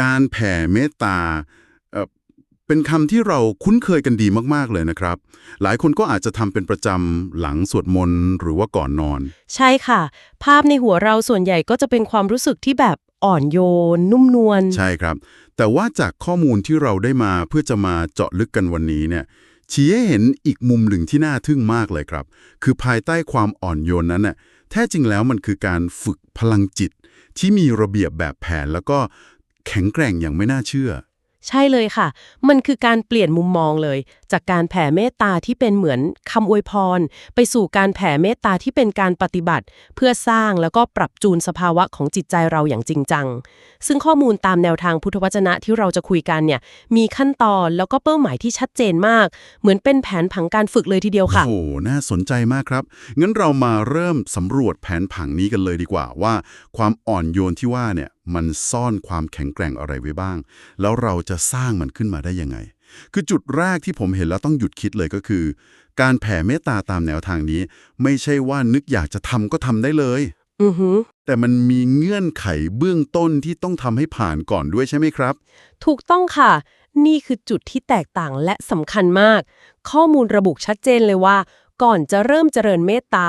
การแผ่เมตตาเอ่อเป็นคำที่เราคุ้นเคยกันดีมาก ๆ เลยนะครับ หลายคนก็อาจจะทำเป็นประจำหลังสวดมนต์หรือว่าก่อนนอน ใช่ค่ะ ภาพในหัวเราส่วนใหญ่ก็จะเป็นความรู้สึกที่แบบอ่อนโยน นุ่มนวล ใช่ครับ แต่ว่าจากข้อมูลที่เราได้มาเพื่อจะมาเจาะลึกกันวันนี้เนี่ยชี้ให้เห็นอีกมุมหนึ่งที่น่าทึ่งมากเลยครับ คือภายใต้ความอ่อนโยนนั้นน่ะแท้จริงแล้วมันคือการฝึกพลังจิต ที่มีระเบียบแบบแผนแล้วก็ แข็งแกร่งอย่างไม่น่าเชื่อ ใช่เลยค่ะ มันคือการเปลี่ยนมุมมองเลย จากการแผ่เมตตาที่เป็นเหมือนคำอวยพร ไปสู่การแผ่เมตตาที่เป็นการปฏิบัติ เพื่อสร้างแล้วก็ปรับจูนสภาวะของจิตใจเราอย่างจริงจัง ซึ่งข้อมูลตามแนวทางพุทธวจนะที่เราจะคุยกันเนี่ยมีขั้นตอนแล้วก็เป้าหมายที่ชัดเจนมาก เหมือนเป็นแผนผังการฝึกเลยทีเดียวค่ะ โอ้โหน่าสนใจมากครับ งั้นเรามาเริ่มสำรวจแผนผังนี้กันเลยดีกว่าว่า ความอ่อนโยนที่ว่าเนี่ย มันซ่อนความแข็งแกร่งอะไรไว้บ้าง แล้วเราจะสร้างมันขึ้นมาได้ยังไง คือจุดแรกที่ผมเห็นแล้วต้องหยุดคิดเลยก็คือ การแผ่เมตตาตามแนวทางนี้ ไม่ใช่ว่านึกอยากจะทำก็ทำได้เลยอือหือแต่มันมีเงื่อนไขเบื้องต้นที่ต้องทำให้ผ่านก่อนด้วยใช่ไหมครับ ถูกต้องค่ะ นี่คือจุดที่แตกต่างและสำคัญมาก ข้อมูลระบุชัดเจนเลยว่า ก่อนจะเริ่มเจริญเมตตา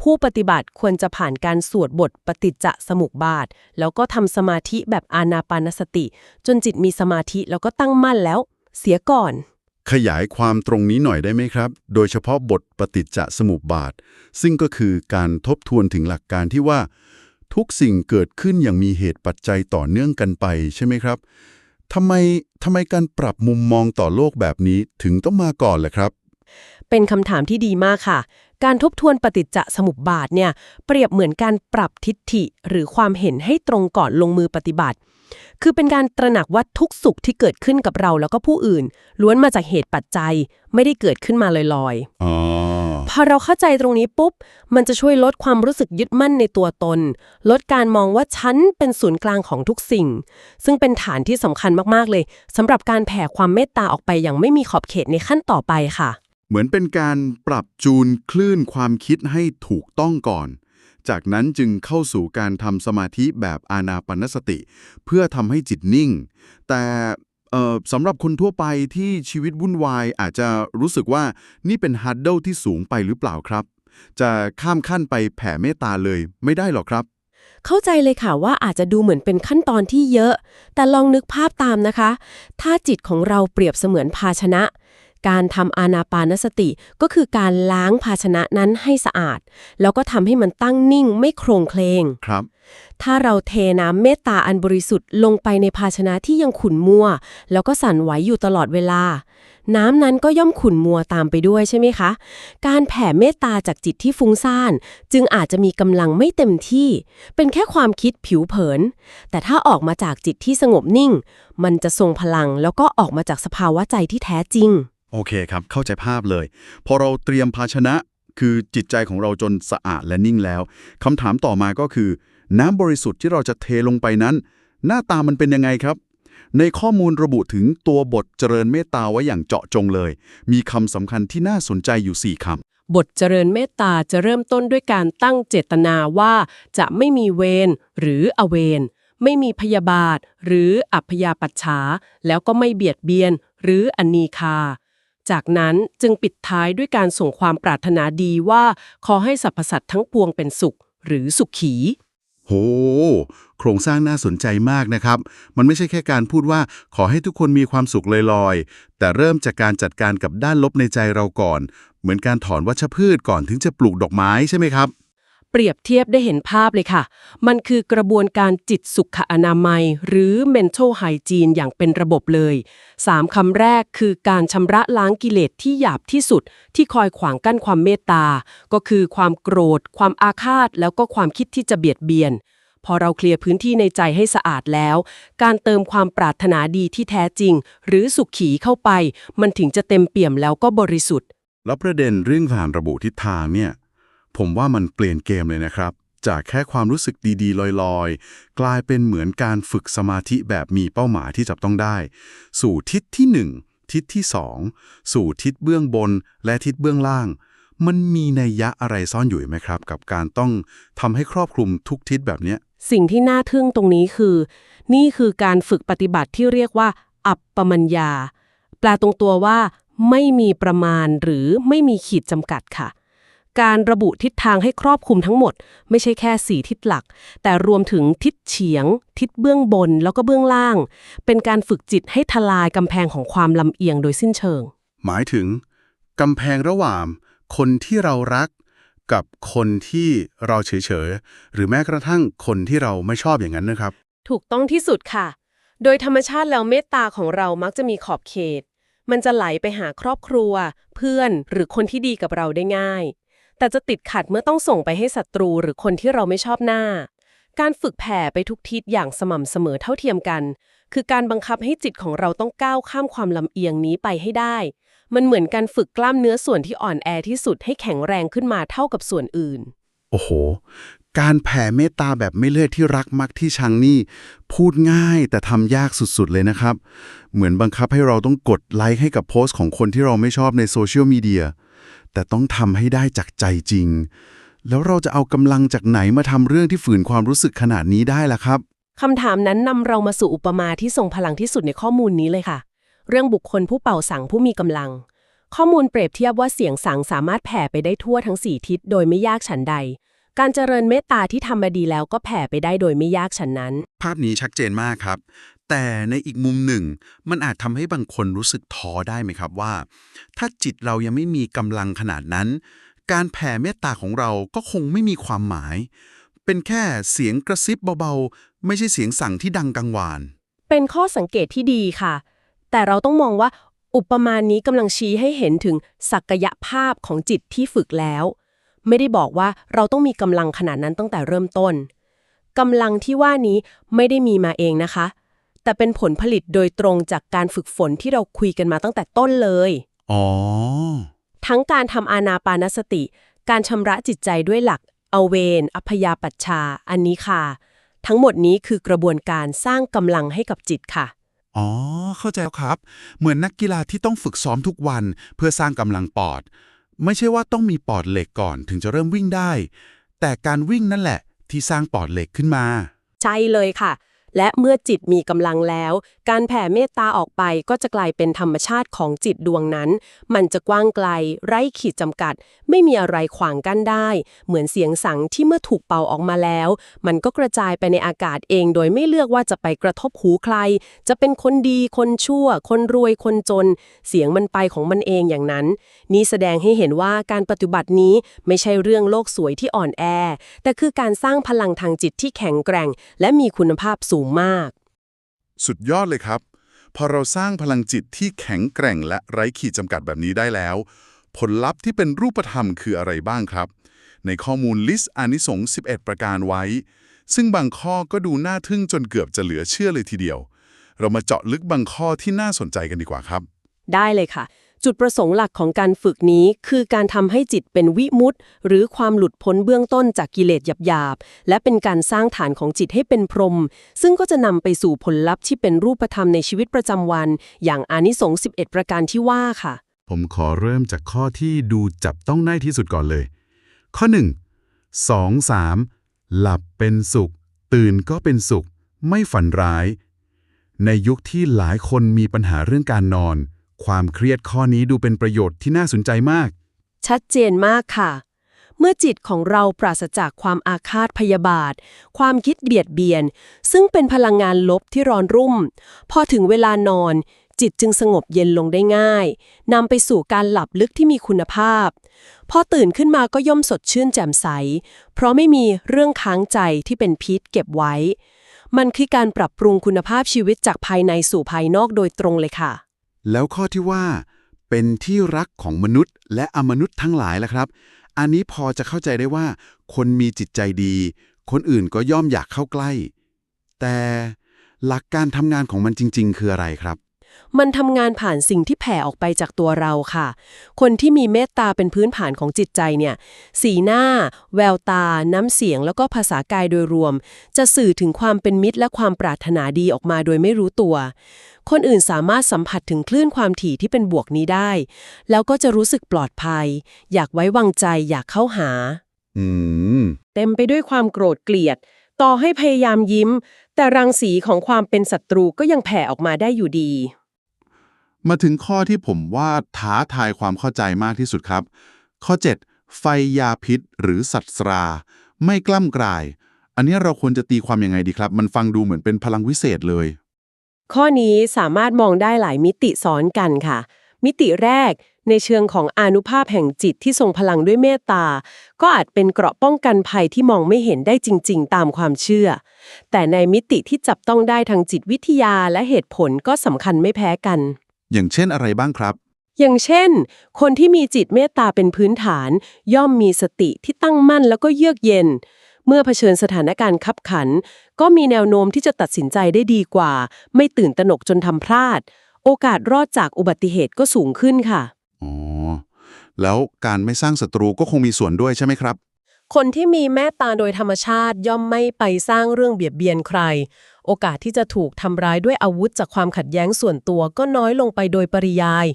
ผู้ปฏิบัติควรจะผ่านการสวดบทปฏิจจสมุปบาท แล้วก็ทำสมาธิแบบอานาปานสติ จนจิตมีสมาธิแล้วก็ตั้งมั่นแล้ว เสียก่อน ขยายความตรงนี้หน่อยได้ไหมครับ โดยเฉพาะบทปฏิจจสมุปบาท ซึ่งก็คือการทบทวนถึงหลักการที่ว่า ทุกสิ่งเกิดขึ้นอย่างมีเหตุปัจจัยต่อเนื่องกันไปใช่ไหมครับทำไมทำไมการปรับมุมมองต่อโลกแบบนี้ถึงต้องมาก่อนล่ะครับ เป็นคำถามที่ดีมากค่ะ การทบทวนปฏิจจสมุปบาทเนี่ย เปรียบเหมือนการปรับทิฏฐิหรือความเห็นให้ตรงก่อนลงมือปฏิบัติ คือเป็นการตระหนักว่าทุกสุขที่เกิดขึ้นกับเราแล้วก็ผู้อื่น ล้วนมาจากเหตุปัจจัย ไม่ได้เกิดขึ้นมาลอยๆอ๋อพอเราเข้าใจตรงนี้ปุ๊บ มันจะช่วยลดความรู้สึกยึดมั่นในตัวตน ลดการมองว่าฉันเป็นศูนย์กลางของทุกสิ่ง ซึ่งเป็นฐานที่สำคัญมากๆเลยสำหรับการแผ่ความเมตตาออกไปอย่างไม่มีขอบเขตในขั้นต่อไปค่ะ เหมือนเป็นการปรับจูนคลื่นความคิดให้ถูกต้องก่อน จากนั้นจึงเข้าสู่การทำสมาธิแบบอานาปนสติ เพื่อทำให้จิตนิ่ง แต่สำหรับคนทั่วไปที่ชีวิตวุ่นวายอาจจะรู้สึกว่านี่เป็นฮัดเดิลที่สูงไปหรือเปล่าครับ จะข้ามขั้นไปแผ่เมตตาเลยไม่ได้หรอกครับ เข้าใจเลยค่ะว่าอาจจะดูเหมือนเป็นขั้นตอนที่เยอะ แต่ลองนึกภาพตามนะคะ ถ้าจิตของเราเปรียบเสมือนภาชนะ การทำอานาปานสติก็คือการล้างภาชนะนั้นให้สะอาด แล้วก็ทำให้มันตั้งนิ่งไม่โครงเคลงครับ ถ้าเราเทน้ำเมตตาอันบริสุทธิ์ลงไปในภาชนะที่ยังขุ่นมัว แล้วก็สั่นไหวอยู่ตลอดเวลา น้ำนั้นก็ย่อมขุ่นมัวตามไปด้วยใช่ไหมคะ การแผ่เมตตาจากจิตที่ฟุ้งซ่าน จึงอาจจะมีกำลังไม่เต็มที่ เป็นแค่ความคิดผิวเผิน แต่ถ้าออกมาจากจิตที่สงบนิ่ง มันจะทรงพลังแล้วก็ออกมาจากสภาวะใจที่แท้จริง โอเคครับ เข้าใจภาพเลย พอเราเตรียมภาชนะ คือจิตใจของเราจนสะอาดและนิ่งแล้วคำถามต่อมาก็คือ น้ำบริสุทธิ์ที่เราจะเทลงไปนั้น หน้าตามันเป็นยังไงครับ ในข้อมูลระบุถึงตัวบทเจริญเมตตาไว้อย่างเจาะจงเลย มีคำสำคัญที่น่าสนใจอยู่ 4คำบทเจริญเมตตาจะเริ่มต้นด้วยการตั้งเจตนาว่าจะไม่มีเวรหรืออเวรไม่มีพยาบาท หรืออัพยาปัชชา แล้วก็ไม่เบียดเบียน หรืออนีคา จากนั้นจึงปิดท้ายด้วยการส่งความปรารถนาดีว่าขอให้สรรพสัตว์ทั้งปวงเป็นสุข หรือสุขขี โห โครงสร้างน่าสนใจมากนะครับ มันไม่ใช่แค่การพูดว่าขอให้ทุกคนมีความสุขลอยๆ แต่เริ่มจากการจัดการกับด้านลบในใจเราก่อน เหมือนการถอนวัชพืชก่อนถึงจะปลูกดอกไม้ใช่ไหมครับ เปรียบเทียบได้เห็นภาพเลยค่ะ มันคือกระบวนการจิตสุขอนามัย หรือ mental hygiene อย่างเป็นระบบเลยสามคำแรกคือการชำระล้างกิเลสที่หยาบที่สุด ที่คอยขวางกั้นความเมตตา ก็คือความโกรธ ความอาฆาต แล้วก็ความคิดที่จะเบียดเบียน พอเราเคลียร์พื้นที่ในใจให้สะอาดแล้ว การเติมความปรารถนาดีที่แท้จริง หรือสุขขีเข้าไป มันถึงจะเต็มเปี่ยมแล้วก็บริสุทธิ์ แล้วประเด็นเรื่องการระบุทิศทางเนี่ย ผมว่ามันเปลี่ยนเกมเลยนะครับ จากแค่ความรู้สึกดีๆ ลอยๆ กลายเป็นเหมือนการฝึกสมาธิแบบมีเป้าหมายที่จับต้องได้ สู่ทิศที่ 1 ทิศที่ 2 สู่ทิศเบื้องบนและทิศเบื้องล่าง มันมีนัยยะอะไรซ่อนอยู่ไหมครับ กับการต้องทำให้ครอบคลุมทุกทิศแบบเนี้ยสิ่งที่น่าทึ่งตรงนี้คือ นี่คือการฝึกปฏิบัติที่เรียกว่า อัปปมัญญา แปลตรงตัวว่า ไม่มีประมาณหรือไม่มีขีดจำกัดค่ะ การระบุทิศทางให้ครอบคลุมทั้งหมด ไม่ใช่แค่สี่ทิศหลัก แต่รวมถึงทิศเฉียง ทิศเบื้องบนแล้วก็เบื้องล่าง เป็นการฝึกจิตให้ทลายกำแพงของความลำเอียงโดยสิ้นเชิง หมายถึงกำแพงระหว่างคนที่เรารักกับคนที่เราเฉยๆ หรือแม้กระทั่งคนที่เราไม่ชอบอย่างนั้นนะครับ ถูกต้องที่สุดค่ะ โดยธรรมชาติแล้วเมตตาของเรามักจะมีขอบเขต มันจะไหลไปหาครอบครัว เพื่อนหรือคนที่ดีกับเราได้ง่าย แต่จะติดขัดเมื่อต้องส่งไปให้ศัตรูหรือคนที่เราไม่ชอบหน้า การฝึกแผ่ไปทุกทิศอย่างสม่ำเสมอเท่าเทียมกัน คือการบังคับให้จิตของเราต้องก้าวข้ามความลำเอียงนี้ไปให้ได้ มันเหมือนการฝึกกล้ามเนื้อส่วนที่อ่อนแอที่สุดให้แข็งแรงขึ้นมาเท่ากับส่วนอื่น โอ้โห การแผ่เมตตาแบบไม่เลือกที่รักมักที่ชังนี่ พูดง่ายแต่ทำยากสุดๆเลยนะครับ เหมือนบังคับให้เราต้องกดไลค์ให้กับโพสต์ของคนที่เราไม่ชอบในโซเชียลมีเดีย แต่ต้องทำให้ได้จากใจจริง แล้วเราจะเอากำลังจากไหนมาทำเรื่องที่ฝืนความรู้สึกขนาดนี้ได้ล่ะครับคำถามนั้นนำเรามาสู่อุปมาที่ทรงพลังที่สุดในข้อมูลนี้เลยค่ะ เรื่องบุคคลผู้เป่าสังผู้มีกำลัง ข้อมูลเปรียบเทียบว่าเสียงสังสามารถแผ่ไปได้ทั่วทั้งสี่ทิศโดยไม่ยากฉันใด การเจริญเมตตาที่ทำมาดีแล้วก็แผ่ไปได้โดยไม่ยากฉันนั้น ภาพนี้ชัดเจนมากครับ แต่ในอีกมุมหนึ่ง มันอาจทำให้บางคนรู้สึกท้อได้ไหมครับว่า ถ้าจิตเรายังไม่มีกำลังขนาดนั้น การแผ่เมตตาของเราก็คงไม่มีความหมาย เป็นแค่เสียงกระซิบเบาๆ ไม่ใช่เสียงสั่งที่ดังกังวาน เป็นข้อสังเกตที่ดีค่ะ แต่เราต้องมองว่าอุปมานี้กำลังชี้ให้เห็นถึงศักยภาพของจิตที่ฝึกแล้ว ไม่ได้บอกว่าเราต้องมีกำลังขนาดนั้นตั้งแต่เริ่มต้นกำลังที่ว่านี้ไม่ได้มีมาเองนะคะ แต่เป็นผลผลิตโดยตรงจากการฝึกฝนที่เราคุยกันมาตั้งแต่ต้นเลย อ๋อ ทั้งการทำอานาปานสติ การชำระจิตใจด้วยหลักเอาเวน อัพยาปัชชา อันนี้ค่ะ ทั้งหมดนี้คือกระบวนการสร้างกำลังให้กับจิตค่ะ อ๋อ เข้าใจแล้วครับ เหมือนนักกีฬาที่ต้องฝึกซ้อมทุกวันเพื่อสร้างกำลังปอด ไม่ใช่ว่าต้องมีปอดเหล็กก่อนถึงจะเริ่มวิ่งได้ แต่การวิ่งนั่นแหละ ที่สร้างปอดเหล็กขึ้นมา ใช่เลยค่ะ และเมื่อจิตมีกำลังแล้ว การแผ่เมตตาออกไปก็จะกลายเป็นธรรมชาติของจิตดวงนั้น มันจะกว้างไกล ไร้ขีดจำกัด ไม่มีอะไรขวางกั้นได้ เหมือนเสียงสังที่เมื่อถูกเป่าออกมาแล้ว มันก็กระจายไปในอากาศเอง โดยไม่เลือกว่าจะไปกระทบหูใคร จะเป็นคนดีคนชั่ว คนรวยคนจน เสียงมันไปของมันเองอย่างนั้น นี่แสดงให้เห็นว่าการปฏิบัตินี้ไม่ใช่เรื่องโลกสวยที่อ่อนแอ แต่คือการสร้างพลังทางจิตที่แข็งแกร่ง และมีคุณภาพสูงมาก สุดยอดเลยครับ พอเราสร้างพลังจิตที่แข็งแกร่งและไร้ขีดจำกัดแบบนี้ได้แล้ว ผลลัพธ์ที่เป็นรูปธรรมคืออะไรบ้างครับ ในข้อมูลลิสต์อานิสงส์11 ประการไว้ ซึ่งบางข้อก็ดูน่าทึ่งจนเกือบจะเหลือเชื่อเลยทีเดียว เรามาเจาะลึกบางข้อที่น่าสนใจกันดีกว่าครับ ได้เลยค่ะ จุดประสงค์หลักของการฝึกนี้คือการทำให้จิตเป็นวิมุตติหรือความหลุดพ้นเบื้องต้นจากกิเลสหยาบๆ และเป็นการสร้างฐานของจิตให้เป็นพรหมซึ่งก็จะนำไปสู่ผลลัพธ์ที่เป็นรูปธรรมในชีวิตประจำวัน อย่างอานิสงส์11 ประการที่ว่าค่ะ ผมขอเริ่มจากข้อที่ดูจับต้องได้ที่สุดก่อนเลย ข้อ 1 2 3 หลับเป็นสุข ตื่นก็เป็นสุข ไม่ฝันร้าย ในยุคที่หลายคนมีปัญหาเรื่องการนอน ความเครียดข้อนี้ดูเป็นประโยชน์ที่น่าสนใจมาก ชัดเจนมากค่ะ เมื่อจิตของเราปราศจากความอาฆาตพยาบาท ความคิดเบียดเบียน ซึ่งเป็นพลังงานลบที่ร้อนรุ่ม พอถึงเวลานอน จิตจึงสงบเย็นลงได้ง่ายนำไปสู่การหลับลึกที่มีคุณภาพ พอตื่นขึ้นมาก็ย่อมสดชื่นแจ่มใส เพราะไม่มีเรื่องค้างใจที่เป็นพิษเก็บไว้ มันคือการปรับปรุงคุณภาพชีวิตจากภายในสู่ภายนอกโดยตรงเลยค่ะ แล้วข้อที่ว่า เป็นที่รักของมนุษย์ และอมนุษย์ทั้งหลายล่ะครับ อันนี้พอจะเข้าใจได้ว่า คนมีจิตใจดี คนอื่นก็ย่อมอยากเข้าใกล้ แต่หลักการทำงานของมันจริง ๆ คืออะไรครับ มันทำงานผ่านสิ่งที่แผ่ออกไปจากตัวเราค่ะ คนที่มีเมตตาเป็นพื้นฐานของจิตใจเนี่ย สีหน้า แววตา น้ำเสียง แล้วก็ภาษากายโดยรวม จะสื่อถึงความเป็นมิตรและความปรารถนาดีออกมาโดยไม่รู้ตัว คนอื่นสามารถสัมผัสถึงคลื่นความถี่ที่เป็นบวกนี้ได้ แล้วก็จะรู้สึกปลอดภัย อยากไว้วางใจ อยากเข้าหา อืม เต็มไปด้วยความโกรธเกลียด ต่อให้พยายามยิ้ม แต่รังสีของความเป็นศัตรูก็ยังแผ่ออกมาได้อยู่ดี มาถึงข้อที่ผมว่าท้าทายความเข้าใจมากที่สุดครับ ข้อ 7 ไฟยาพิษ หรือสัตว์รา ไม่กล้ำกลาย อันนี้เราควรจะตีความยังไงดีครับ มันฟังดูเหมือนเป็นพลังวิเศษเลย ข้อนี้สามารถมองได้หลายมิติซ้อนกันค่ะ มิติแรกในเชิงของอนุภาพแห่งจิตที่ทรงพลังด้วยเมตตา ก็อาจเป็นเกราะป้องกันภัยที่มองไม่เห็นได้จริง ๆ ตามความเชื่อ แต่ในมิติที่จับต้องได้ทางจิตวิทยาและเหตุผลก็สำคัญไม่แพ้กัน อย่างเช่นอะไรบ้างครับ อย่างเช่น คนที่มีจิตเมตตาเป็นพื้นฐาน ย่อมมีสติที่ตั้งมั่นแล้วก็เยือกเย็น เมื่อเผชิญสถานการณ์ขับขัน ก็มีแนวโน้มที่จะตัดสินใจได้ดีกว่า ไม่ตื่นตระหนกจนทำพลาด โอกาสรอดจากอุบัติเหตุก็สูงขึ้นค่ะ อ๋อ แล้วการไม่สร้างศัตรูก็คงมีส่วนด้วยใช่ไหมครับคนที่มีเมตตาโดยธรรมชาติย่อมไม่ไปสร้างเรื่องเบียดเบียนใคร โอกาสที่จะถูกทำร้ายด้วยอาวุธจากความขัดแย้งส่วนตัวก็น้อยลงไปโดยปริยาย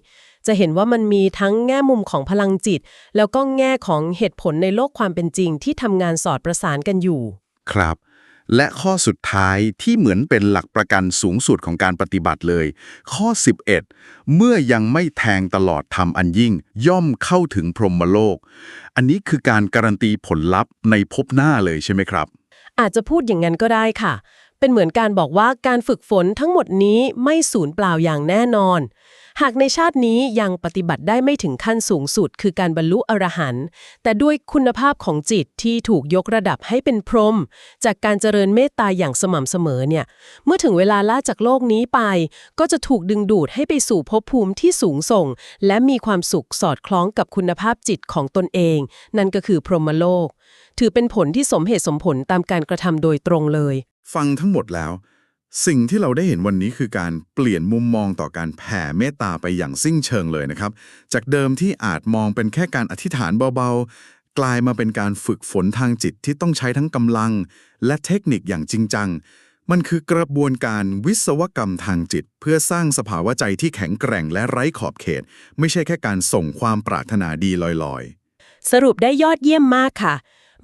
จะเห็นว่ามันมีทั้งแง่มุมของพลังจิต แล้วก็แง่ของเหตุผลในโลกความเป็นจริงที่ทำงานสอดประสานกันอยู่ ครับ และข้อสุดท้ายที่เหมือนเป็นหลักประกันสูงสุดของการปฏิบัติเลย ข้อ 11 เมื่อยังไม่แทงตลอดทำอันยิ่ง ย่อมเข้าถึงพรหมโลก อันนี้คือการการันตีผลลัพธ์ในภพหน้าเลยใช่ไหมครับอาจจะพูดอย่างนั้นก็ได้ค่ะ เป็นเหมือนการบอกว่าการฝึกฝนทั้งหมดนี้ไม่สูญเปล่าอย่างแน่นอน หากในชาตินี้ยังปฏิบัติได้ไม่ถึงขั้นสูงสุด คือการบรรลุอรหันต์แต่ด้วยคุณภาพของจิตที่ถูกยกระดับให้เป็นพรหมจากการเจริญเมตตาอย่างสม่ำเสมอเนี่ยเมื่อถึงเวลาล่าจากโลกนี้ไป ก็จะถูกดึงดูดให้ไปสู่ภพภูมิที่สูงส่ง และมีความสุขสอดคล้องกับคุณภาพจิตของตนเอง นั่นก็คือพรหมโลก ถือเป็นผลที่สมเหตุสมผลตามการกระทำโดยตรงเลย ฟังทั้งหมดแล้ว สิ่งที่เราได้เห็นวันนี้คือการเปลี่ยนมุมมองต่อการแผ่เมตตาไปอย่างสิ้นเชิงเลยนะครับ จากเดิมที่อาจมองเป็นแค่การอธิษฐานเบาๆ กลายมาเป็นการฝึกฝนทางจิตที่ต้องใช้ทั้งกำลัง และเทคนิคอย่างจริงจัง มันคือกระบวนการวิศวกรรมทางจิต เพื่อสร้างสภาวะใจที่แข็งแกร่งและไร้ขอบเขต ไม่ใช่แค่การส่งความปรารถนาดีลอยๆ สรุปได้ยอดเยี่ยมมากค่ะ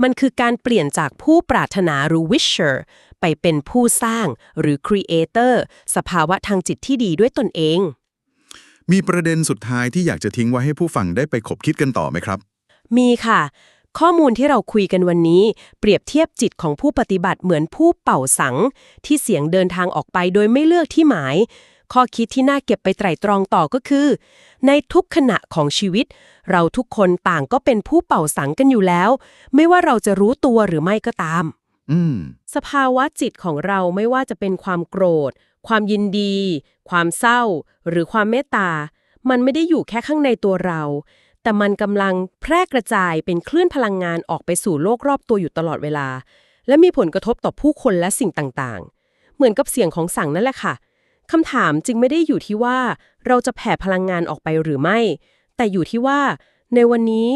มันคือการเปลี่ยนจากผู้ปรารถนาหรือ wisher ไปเป็นผู้สร้างหรือ creator สภาวะทางจิตที่ดีด้วยตนเอง มีประเด็นสุดท้ายที่อยากจะทิ้งไว้ให้ผู้ฟังได้ไปขบคิดกันต่อไหมครับ มีค่ะ ข้อมูลที่เราคุยกันวันนี้ เปรียบเทียบจิตของผู้ปฏิบัติเหมือนผู้เป่าสัง ที่เสียงเดินทางออกไปโดยไม่เลือกที่หมาย ข้อคิดที่น่าเก็บไปไตร่ตรองต่อก็คือ ในทุกขณะของชีวิต เราทุกคนต่างก็เป็นผู้เป่าสังกันอยู่แล้ว ไม่ว่าเราจะรู้ตัวหรือไม่ก็ตาม อืม สภาวะจิตของเราไม่ว่าจะเป็นความโกรธ ความยินดี ความเศร้า หรือความเมตตา มันไม่ได้อยู่แค่ข้างในตัวเรา แต่มันกำลังแพร่กระจายเป็นคลื่นพลังงานออกไปสู่โลกรอบตัวอยู่ตลอดเวลา และมีผลกระทบต่อผู้คนและสิ่งต่างๆ เหมือนกับเสียงของสั่งนั่นแหละค่ะ คำถามจึงไม่ได้อยู่ที่ว่าเราจะแผ่พลังงานออกไปหรือไม่ แต่อยู่ที่ว่า ในวันนี้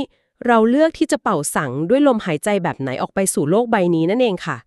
เราเลือกที่จะเป่าสังด้วยลมหายใจแบบไหนออกไปสู่โลกใบนี้นั่นเองค่ะ